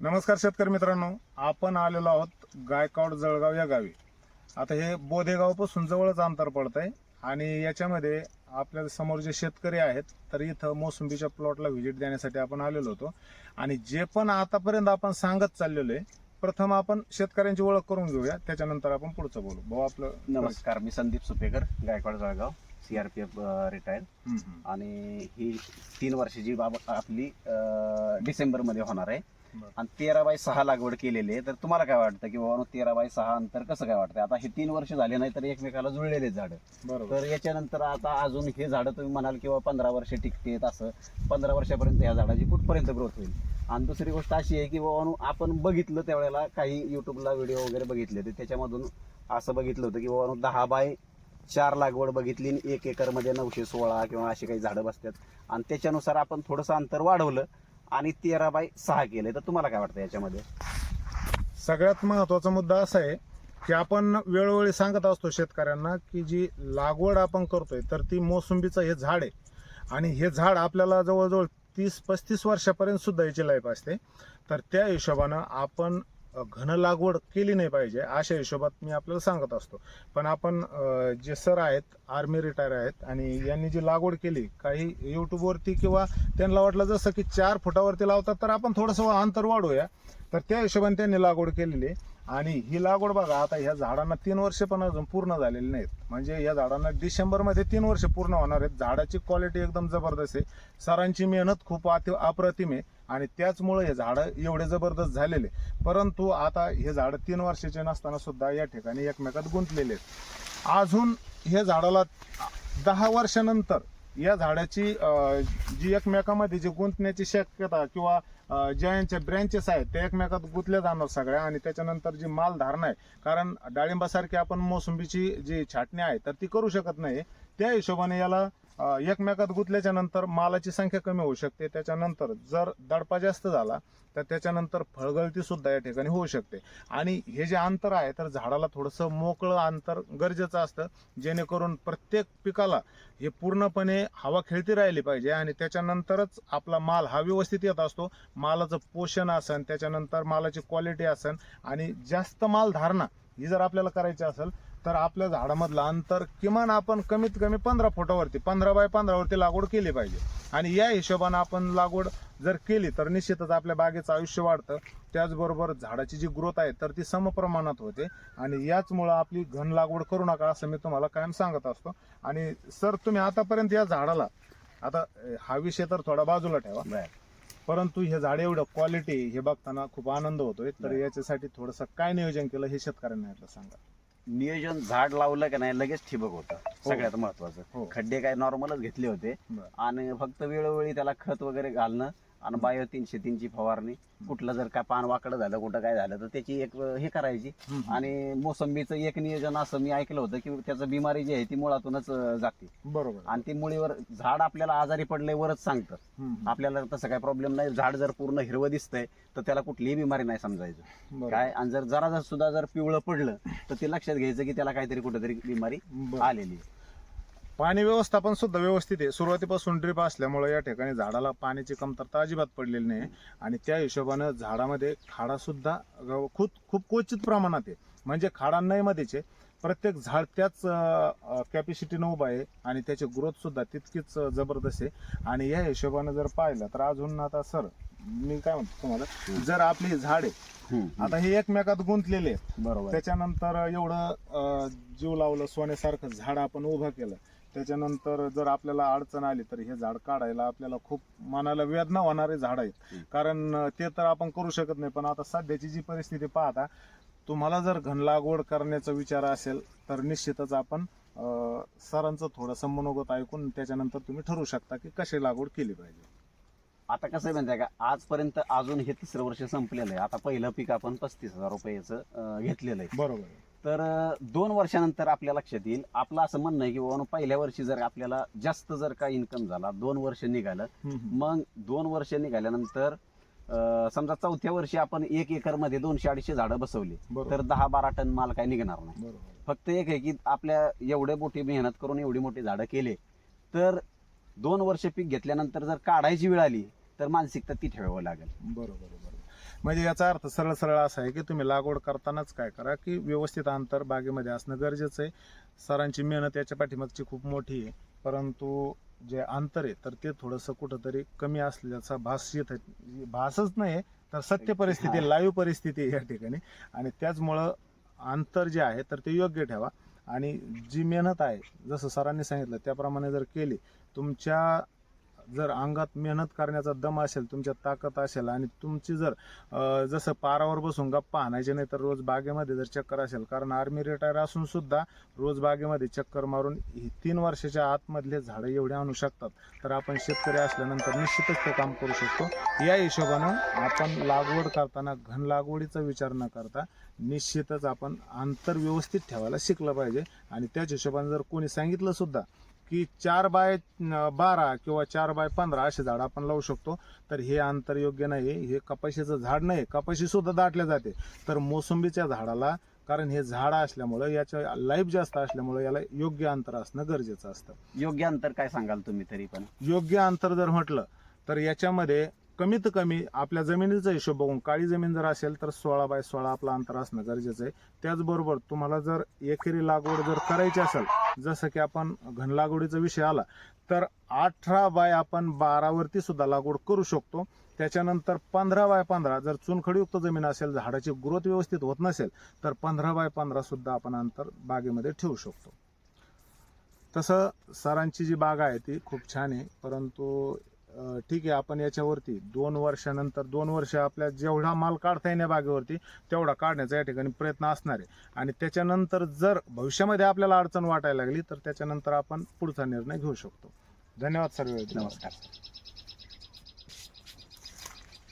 नमस्कार शेतकरी मित्रांनो. आपण आलेलो आहोत गायकवाड जळगाव या गावी. आता हे बोधेगावपासून जवळच अंतर पडत आहे आणि याच्यामध्ये आपल्यासमोर जे शेतकरी आहेत तर इथं मोसंबीच्या प्लॉटला व्हिजिट देण्यासाठी आपण आलेलो होतो. आणि जे पण आतापर्यंत आपण सांगत चाललेलो आहे प्रथम आपण शेतकऱ्यांची ओळख करून घेऊया. त्याच्यानंतर आपण पुढचं बोलू. भाऊ आपलं नमस्कार मी संदीप सुपेकर गायकवाड जळगाव सीआरपीएफ रिटायर. आणि ही तीन वर्षाची बाब आपली डिसेंबरमध्ये होणार आहे. आणि तेरा बाय सहा लागवड केलेली आहे. तर तुम्हाला काय वाटतं की बाबा तेरा बाय सहा अंतर कसं काय वाटतं आता हे तीन वर्ष झाले नाही तर एकमेकाला जुळलेले झाड. बरोबर. तर याच्यानंतर आता अजून हे झाडं तुम्ही म्हणाल किंवा पंधरा वर्ष टिकतेत असं. पंधरा वर्षापर्यंत या झाडाची कुठपर्यंत ग्रोथ होईल? आणि दुसरी गोष्ट अशी आहे की बाबा आपण बघितलं त्यावेळेला काही युट्यूबला व्हिडिओ वगैरे बघितले तर त्याच्यामधून असं बघितलं होतं की बाबा दहा बाय चार लागवड बघितली आणि एक एकरमध्ये नऊशे सोळा किंवा अशी काही झाडं बसतात. आणि त्याच्यानुसार आपण थोडंसं अंतर वाढवलं. आणि तेरा बाय सहा केले. तर तुम्हाला काय वाटतं याच्यामध्ये? सगळ्यात महत्त्वाचा मुद्दा असा आहे की आपण वेळोवेळी सांगत असतो शेतकऱ्यांना की जी लागवड आपण करतोय तर ती मोसंबीचं हे झाड आहे. आणि हे झाड आपल्याला जवळजवळ तीस पस्तीस वर्षापर्यंत सुद्धा याची लाईफ असते. तर त्या हिशोबानं आपण घन लागवड केली नाही पाहिजे अशा हिशोबात मी आपल्याला सांगत असतो. पण आपण जे सर आहेत आर्मी रिटायर आहेत आणि यांनी जी लागवड केली काही युट्यूबवरती किंवा त्यांना वाटलं जसं की चार फुटावरती लावतात तर आपण थोडंसं अंतर वाढूया तर त्या हिशोबाने त्यांनी लागवड केलेली आहे आणि ही लागवड बघा आता ह्या झाडांना तीन वर्ष पण अजून पूर्ण झालेली नाहीत. म्हणजे या झाडांना डिसेंबरमध्ये तीन वर्ष पूर्ण होणार आहेत. झाडाची क्वालिटी एकदम जबरदस्त आहे. सरांची मेहनत खूप अति अप्रतिम आहे. आणि त्याचमुळे हे झाडं एवढे जबरदस्त झालेले. परंतु आता हे झाडं तीन वर्षाचे नसताना सुद्धा या ठिकाणी एकमेकात गुंतलेले आहेत. अजून हे झाडाला दहा वर्षानंतर या झाडाची जी एकमेकामध्ये जी गुंतण्याची शक्यता किंवा ज्यांच्या ब्रँचेस आहेत त्या एकमेकात गुंतल्या जाणार सगळ्या आणि त्याच्यानंतर जी मालधारणा आहे कारण डाळिंबासारखी आपण मोसंबीची जी छाटणी आहे तर ती करू शकत नाही. त्या हिशोबाने याला एकमेकात गुंतल्याच्या नंतर मालाची संख्या कमी होऊ शकते. त्याच्यानंतर जर दडपा जास्त झाला तर त्याच्यानंतर फळगळती सुद्धा या ठिकाणी होऊ शकते. आणि हे जे अंतर आहे तर झाडाला थोडंसं मोकळं अंतर गरजेचं असतं जेणेकरून प्रत्येक पिकाला हे पूर्णपणे हवा खेळती राहिली पाहिजे आणि त्याच्यानंतरच आपला माल हा व्यवस्थित येत असतो. मालाचं पोषण असन त्याच्यानंतर मालाची क्वालिटी असन आणि जास्त माल धारणा ही जर आपल्याला करायची असेल तर आपल्या झाडामधलं अंतर किमान आपण कमीत कमी पंधरा फुटावरती पंधरा बाय पंधरावरती लागवड केली पाहिजे. आणि या हिशोबानं आपण लागवड जर केली तर निश्चितच आपल्या बागेचं आयुष्य वाढतं. त्याचबरोबर झाडाची जी ग्रोथ आहे तर ती समप्रमाणात होते. आणि याचमुळं आपली घन लागवड करू नका असं मी तुम्हाला कायम सांगत असतो. आणि सर तुम्ही आतापर्यंत या झाडाला आता हा विषय तर थोडा बाजूला ठेवा. परंतु हे झाड एवढं क्वालिटी हे बघताना खूप आनंद होतोय. तर. याच्यासाठी थोडंसं काय नियोजन केलं हे शेतकऱ्यांना सांगा. नियोजन झाड लावलं का नाही लगेच ठिबक होतं सगळ्यात हो. महत्वाचं खड्डे काय नॉर्मलच घेतले होते. आणि फक्त वेळोवेळी त्याला खत वगैरे घालणं आणि बायो तीनशे तीनची फवारणी कुठलं जर काय पान वाकडं झालं कुठं काय झालं तर त्याची एक हे करायची. आणि मोसंबीचं एक नियोजन असं मी ऐकलं होतं की त्याचं बिमारी जी आहे ती मुळातूनच जाते बरोबर आणि ती मुळीवर झाड आपल्याला आजारी पडले वरच सांगतं. आपल्याला तसं काही प्रॉब्लेम नाही झाड जर पूर्ण हिरवं दिसतंय तर त्याला कुठलीही बिमारी नाही समजायचं. काय आणि जर जरा जर सुद्धा जर पिवळं पडलं तर ते लक्षात घ्यायचं की त्याला काहीतरी कुठेतरी बिमारी. आलेली आहे. पाणी व्यवस्थापन सुद्धा व्यवस्थित आहे. सुरुवातीपासून ड्रीप असल्यामुळे या ठिकाणी झाडाला पाण्याची कमतरता अजिबात पडलेली नाही. आणि त्या हिशोबानं झाडामध्ये खाडा सुद्धा खूप खूप क्वचित प्रमाणात आहे. म्हणजे खाडा नाही मध्येच आहे. प्रत्येक झाड त्याच कॅपॅसिटीनं उभं आहे आणि त्याची ग्रोथ सुद्धा तितकीच जबरदस्त आहे. आणि या हिशोबानं जर पाहिलं तर अजून आता सर मी काय म्हणतो तुम्हाला? जर आपली झाड. आता हे एकमेकात गुंतलेले आहेत. बरोबर. त्याच्यानंतर एवढं जीव लावलं सोन्यासारखं झाड आपण उभं केलं त्याच्यानंतर जर आपल्याला अडचण आली तर हे झाड काढायला आपल्याला खूप मनाला वेदना होणारे झाड आहेत. कारण ते तर आपण करू शकत नाही. पण आता सध्याची जी परिस्थिती पाहता तुम्हाला जर घन लागवड करण्याचा विचार असेल तर निश्चितच आपण सरांचं थोडंसं मनोगत ऐकून त्याच्यानंतर तुम्ही ठरवू शकता की कशी लागवड केली पाहिजे. आता कसं आहे का? आजपर्यंत अजून हे तिसरं वर्ष संपलेलं आहे. आता पहिलं पीक आपण पस्तीस हजार रुपयाचं घेतलेलं आहे. बरोबर आहे. तर दोन वर्षानंतर आपल्या लक्षात येईल. आपलं असं म्हणणं आहे की बाबा पहिल्या वर्षी जर आपल्याला जास्त जर का इन्कम झाला दोन वर्ष निघालं. मग दोन वर्ष निघाल्यानंतर अं, समजा चौथ्या वर्षी आपण एक एकरमध्ये दोनशे अडीचशे झाडं बसवली बरोबर. तर दहा बारा टन माल काय निघणार नाही. बरोबर. फक्त एक आहे की आपल्या एवढे मोठी मेहनत करून एवढी मोठी झाडं केले तर दोन वर्ष पीक घेतल्यानंतर जर काढायची वेळ आली तर मानसिकता ती ठेवावं लागेल. बरोबर. म्हणजे याचा अर्थ सरळ सरळ असा आहे की तुम्ही लागवड करतानाच काय करा की व्यवस्थित अंतर बागेमध्ये असणं गरजेचं आहे. सरांची मेहनत याच्या पाठीमागची खूप मोठी आहे. परंतु जे अंतर आहे तर ते थोडंसं कुठंतरी कमी असल्याचा भास येत आहे. भासच नाही तर सत्य परिस्थिती लाईव्ह परिस्थिती आहे या ठिकाणी. आणि त्याचमुळं अंतर जे आहे तर ते योग्य ठेवा. आणि जी मेहनत आहे जसं सरांनी सांगितलं त्याप्रमाणे जर केली तुमच्या जर अंगात मेहनत करण्याचा दम असेल तुमच्या ताकद असेल आणि तुमची जर जसं पारावर बसून गप्पा आणायचे नाही तर रोज बागेमध्ये जर चक्कर असेल कारण आर्मी रिटायर असून सुद्धा रोज बागेमध्ये चक्कर मारून ही तीन वर्षाच्या आतमधले झाडं एवढे आणू शकतात. तर आपण शेतकरी असल्यानंतर निश्चितच ते काम करू शकतो. या हिशोबानं आपण लागवड करताना घन लागवडीचा विचार न करता निश्चितच आपण अंतर व्यवस्थित ठेवायला शिकलं पाहिजे. आणि त्याच हिशोबाने जर कोणी सांगितलं सुद्धा की चार बाय बारा किंवा चार बाय पंधरा असे झाड आपण लावू शकतो. तर हे अंतर योग्य नाही हे कपाशीचं झाड नाही कपाशी सुद्धा दाटल्या जाते. तर मोसंबीच्या झाडाला कारण हे झाड असल्यामुळं याच्या लाईफ जास्त असल्यामुळं याला योग्य अंतर असणं गरजेचं असतं. योग्य अंतर काय सांगाल तुम्ही तरी पण? योग्य अंतर जर म्हटलं तर याच्यामध्ये कमीत कमी आपल्या जमिनीचा हिशोब बघून काळी जमीन जर असेल तर सोळा बाय सोळा आपलं अंतर असणं गरजेचं आहे. त्याचबरोबर तुम्हाला जर एकरी लागवड जर करायची असेल जसं की आपण घन लागवडीचा विषय आला तर अठरा बाय आपण बारावरती सुद्धा लागवड करू शकतो. त्याच्यानंतर पंधरा बाय पंधरा जर चुनखडीयुक्त जमीन असेल झाडाची ग्रोथ व्यवस्थित होत नसेल तर पंधरा बाय पंधरा सुद्धा आपण अंतर बागेमध्ये ठेवू शकतो. तसं सरांची जी बाग आहे ती खूप छान आहे परंतु ठीक आहे आपण याच्यावरती दोन वर्षानंतर दोन वर्ष आपल्या जेवढा माल काढता येण्या बागेवरती तेवढा काढण्याचा या ठिकाणी प्रयत्न असणार आहे. आणि त्याच्यानंतर जर भविष्यामध्ये आपल्याला अडचण वाटायला लागली तर त्याच्यानंतर आपण पुढचा निर्णय घेऊ शकतो. धन्यवाद सर नमस्कार.